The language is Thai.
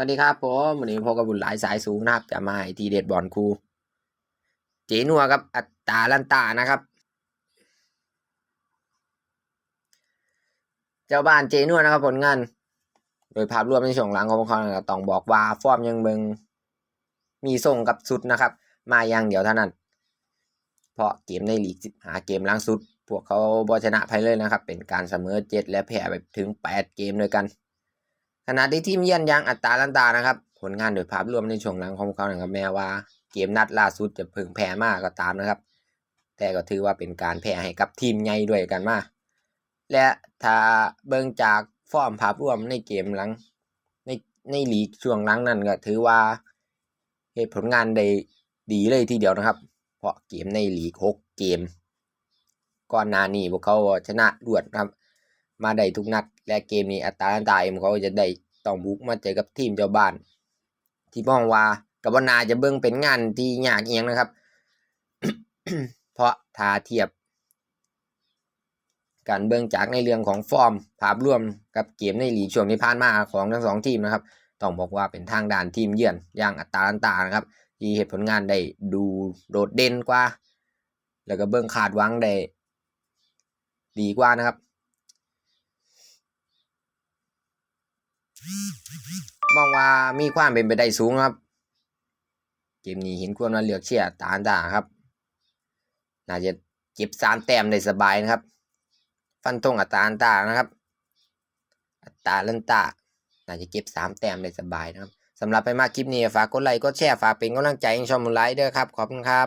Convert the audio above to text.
วัสดีครับผมวันนี้พบกับบุญหลายสายสูงนะครับ จะมาให้ทีเด็ดบอลครูเจนัวครับ อัตตาลันตานะครับ เจ้าบ้านเจนัวนะครับผลงาน โดยภาพรวมในช่วงหลังของพวกเขานะครต้องบอกว่าฟอร์มยังเบิงมีส่งกับสุดนะครับ มาอย่างเดียวเท่านั้น เพราะเกมในลีกสิบหาเกมล่างสุด พวกเขาบชนะไปเลยนะครับ เป็นการเสมอเจ็ดและแพ้ไปถึงแปดเกมด้วยกัน ขณะที่ทีมเยือนยังอัตราลันตานะครับ ผลงานโดยภาพรวมในช่วงหลังของเขานะครับ แม้ว่าเกมนัดล่าสุดจะพิ่งแพ้มากก็ตามนะครับ แต่ก็ถือว่าเป็นการแพ้ให้กับทีมใหญ่ด้วยกันมาและถ้าเบิ่งจากฟอร์มภาพรวมในเกมหลังในในลีกช่วงหลังนั้นก็ถือว่าเฮ็ดผลงานได้ดีเลยทีเดียวนะครับ เพราะเกมในลีกหกเกม ก่อนหน้านี้พวกเขาชนะรวดนะครับ มาได้ทุกนัด และเกมนี้อัตราลันตาเองเขาจะได้ต้องบุกมาเจอกับทีมเจ้าบ้าน ที่มองว่ากับนาจะเบิ่งเป็นงานที่ยากเอียงนะครับ เพราะถ้าเทียบ การเบิ่งจากในเรื่องของฟอร์ม ภาพรวมกับเกมในลีกช่วงที่ผ่านมาของทั้งสองทีมนะครับ ต้องบอกว่าเป็นทางด้านทีมเยือนอย่างอัตราลันตานะครับ ที่เหตุผลงานได้ดูโดดเด่นกว่า แล้วก็เบิ่งคาดวังได้ดีกว่านะครับ มองว่ามีความเป็นไปได้สูงครับ เกมนี้เห็นควรมาเลือกเชียร์ตาอันตาครับ น่าจะเก็บสามแต้มได้สบายนะครับ ฟันธงอัตราอันตานะครับ อัตราลันตาน่าจะเก็บสามแต้มได้สบายนะครับสำหรับไปมากคลิปนี้ฝากกดไลค์กดแชร์ฝากเป็นกำลังใจให้ช่องมูลไลค์ด้วยครับ ขอบคุณครับ